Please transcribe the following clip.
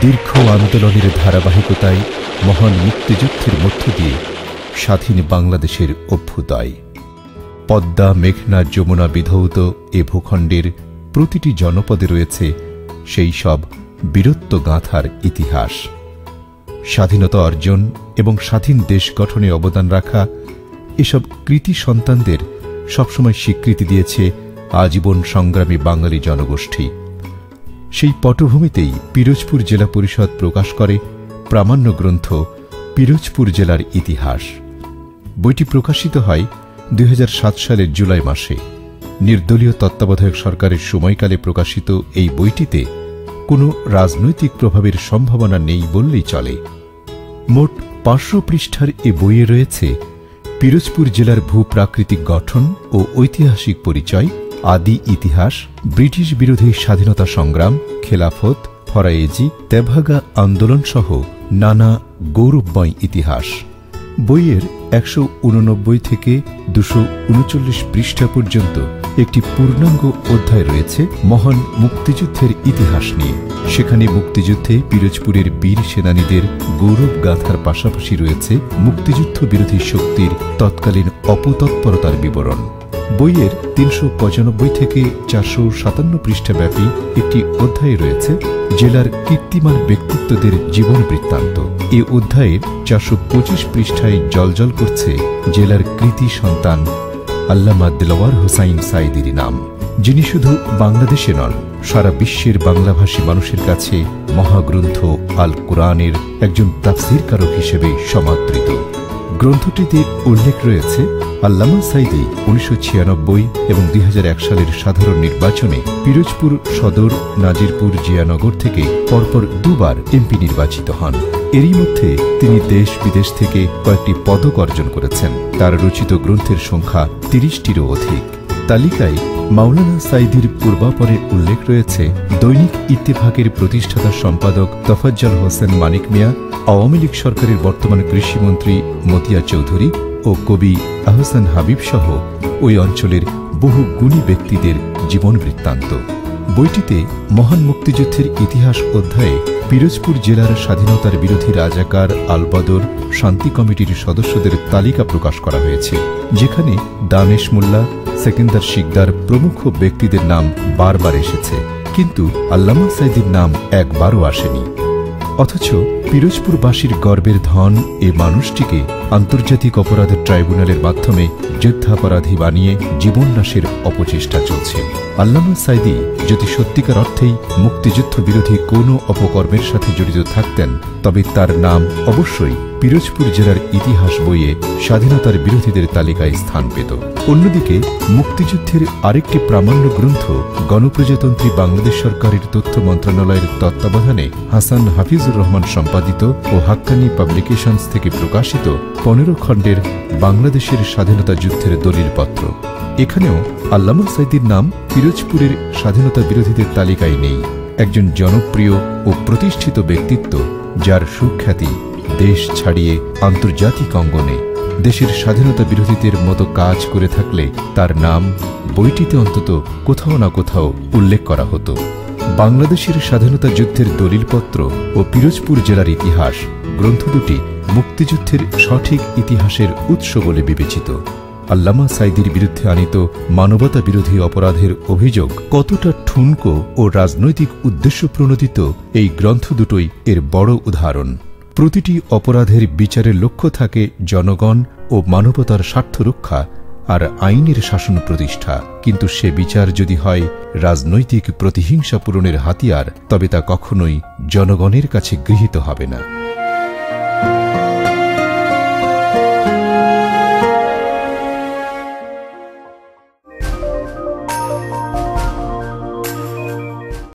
দীর্ঘ আন্দোলনের ধারাবাহিকতায় মহান মুক্তিযুদ্ধের মধ্য দিয়ে স্বাধীন বাংলাদেশের অভ্যুদয়। পদ্মা, মেঘনা, যমুনা বিধৌত এ ভূখণ্ডের প্রতিটি জনপদে রয়েছে সেই সব বীরত্ব গাঁথার ইতিহাস। স্বাধীনতা অর্জন এবং স্বাধীন দেশ গঠনে অবদান রাখা এসব কৃতি সন্তানদের সবসময় স্বীকৃতি দিয়েছে আজীবন সংগ্রামী বাঙালি জনগোষ্ঠী। সেই পটভূমিতেই পিরোজপুর জেলা পরিষদ প্রকাশ করে প্রামাণ্য গ্রন্থ পিরোজপুর জেলার ইতিহাস। বইটি প্রকাশিত হয় দুই হাজার সাত সালের জুলাই মাসে। নির্দলীয় তত্ত্বাবধায়ক সরকারের সময়কালে প্রকাশিত এই বইটিতে কোনো রাজনৈতিক প্রভাবের সম্ভাবনা নেই বললেই চলে। মোট পাঁচশো পৃষ্ঠার এ বইয়ে রয়েছে পিরোজপুর জেলার ভূপ্রাকৃতিক গঠন ও ঐতিহাসিক পরিচয় আদি ইতিহাস, ব্রিটিশ বিরোধী স্বাধীনতা সংগ্রাম, খেলাফত ফরায়েজি তেভাগা আন্দোলন সহ নানা গৌরবময় ইতিহাস। বইয়ের একশো উননব্বই থেকে দুশো উনচল্লিশ পৃষ্ঠা পর্যন্ত একটি পূর্ণাঙ্গ অধ্যায় রয়েছে মহান মুক্তিযুদ্ধের ইতিহাস নিয়ে। সেখানে মুক্তিযুদ্ধে পিরোজপুরের বীর সেনানীদের গৌরব গাথার পাশাপাশি রয়েছে মুক্তিযুদ্ধ বিরোধী শক্তির তৎকালীন অপতৎপরতার বিবরণ। বইয়ের তিনশো পঁচানব্বই থেকে চারশো সাতান্ন পৃষ্ঠাব্যাপী একটি অধ্যায়ে রয়েছে, জেলার কীর্তিমান ব্যক্তিত্বদের জীবন বৃত্তান্ত। এ অধ্যায়ের চারশো পঁচিশ পৃষ্ঠায় জলজল করছে জেলার কৃতি সন্তান আল্লামা দিলওয়ার হোসাইন সাইদির নাম, যিনি শুধু বাংলাদেশে নন, সারা বিশ্বের বাংলাভাষী মানুষের কাছে মহাগ্রন্থ আল কোরআনের একজন তাফসিরকারক হিসেবে সমাদৃত। গ্রন্থটিতে উল্লেখ রয়েছে, আল্লামা সাইদি উনিশশো ছিয়ানব্বই এবং দুই হাজার এক সালের সাধারণ নির্বাচনে পিরোজপুর সদর, নাজিরপুর, জিয়ানগর থেকে পরপর দুবার এমপি নির্বাচিত হন। এরই মধ্যে তিনি দেশ বিদেশ থেকে কয়েকটি পদক অর্জন করেছেন। তার রচিত গ্রন্থের সংখ্যা তিরিশটিরও অধিক। তালিকায় মাওলানা সাইদির পূর্বাপরে উল্লেখ রয়েছে, দৈনিক ইত্তেফাকের প্রতিষ্ঠাতা সম্পাদক তফাজ্জল হোসেন মানিক মিয়া, আওয়ামী লীগ সরকারের বর্তমান কৃষিমন্ত্রী মতিয়া চৌধুরী ও কবি আহসান হাবিব সহ ওই অঞ্চলের বহু গুণী ব্যক্তিদের জীবন বৃত্তান্ত। বইটিতে মহান মুক্তিযুদ্ধের ইতিহাস অধ্যায়ে পিরোজপুর জেলার স্বাধীনতার বিরোধী রাজাকার আলবদর শান্তি কমিটির সদস্যদের তালিকা প্রকাশ করা হয়েছে, যেখানে দানেশ মোল্লা সেকেন্দার শিকদার প্রমুখ ব্যক্তিদের নাম বারবার এসেছে। কিন্তু আল্লামা সাইদির নাম একবারও আসেনি। অথচ পিরোজপুরবাসীর গর্বের ধন এ মানুষটিকে আন্তর্জাতিক অপরাধ ট্রাইব্যুনালের মাধ্যমে যুদ্ধাপরাধী বানিয়ে জীবননাশের অপচেষ্টা চলছে। আল্লামা সাইদি যদি সত্যিকার অর্থেই মুক্তিযুদ্ধ বিরোধী কোনো অপকর্মের সাথে জড়িত থাকতেন, তবে তার নাম অবশ্যই পিরোজপুর জেলার ইতিহাস বইয়ে স্বাধীনতার বিরোধীদের তালিকায় স্থান পেত। অন্যদিকে, মুক্তিযুদ্ধের আরেকটি প্রামাণ্য গ্রন্থ গণপ্রজাতন্ত্রী বাংলাদেশ সরকারের তথ্য মন্ত্রণালয়ের তত্ত্বাবধানে হাসান হাফিজুর রহমান সম্পাদিত ও হাক্কানি পাবলিকেশনস থেকে প্রকাশিত পনেরো খণ্ডের বাংলাদেশের স্বাধীনতা যুদ্ধের দলিলপত্র। এখানেও আল্লামা সাইদির নাম পিরোজপুরের স্বাধীনতা বিরোধীদের তালিকায় নেই। একজন জনপ্রিয় ও প্রতিষ্ঠিত ব্যক্তিত্ব যার সুখ্যাতি দেশ ছাড়িয়ে আন্তর্জাতিক অঙ্গনে দেশের স্বাধীনতা বিরোধীদের মতো কাজ করে থাকলে তার নাম বইটিতে অন্তত কোথাও না কোথাও উল্লেখ করা হতো। বাংলাদেশের স্বাধীনতা যুদ্ধের দলিলপত্র ও পিরোজপুর জেলার ইতিহাস গ্রন্থ দুটি মুক্তিযুদ্ধের সঠিক ইতিহাসের উৎস বলে বিবেচিত। আল্লামা সাইদির বিরুদ্ধে আনিত মানবতা বিরোধী অপরাধের অভিযোগ কতটা ঠুনকো ও রাজনৈতিক উদ্দেশ্য প্রণোদিত এই গ্রন্থ দুটোই এর বড় উদাহরণ। প্রতিটি অপরাধের বিচারের লক্ষ্য থাকে জনগণ ও মানবতার স্বার্থ রক্ষা আর আইনের শাসন প্রতিষ্ঠা। কিন্তু সে বিচার যদি হয় রাজনৈতিক প্রতিহিংসা পূরণের হাতিয়ার, তবে তা কখনোই জনগণের কাছে গৃহীত হবে না।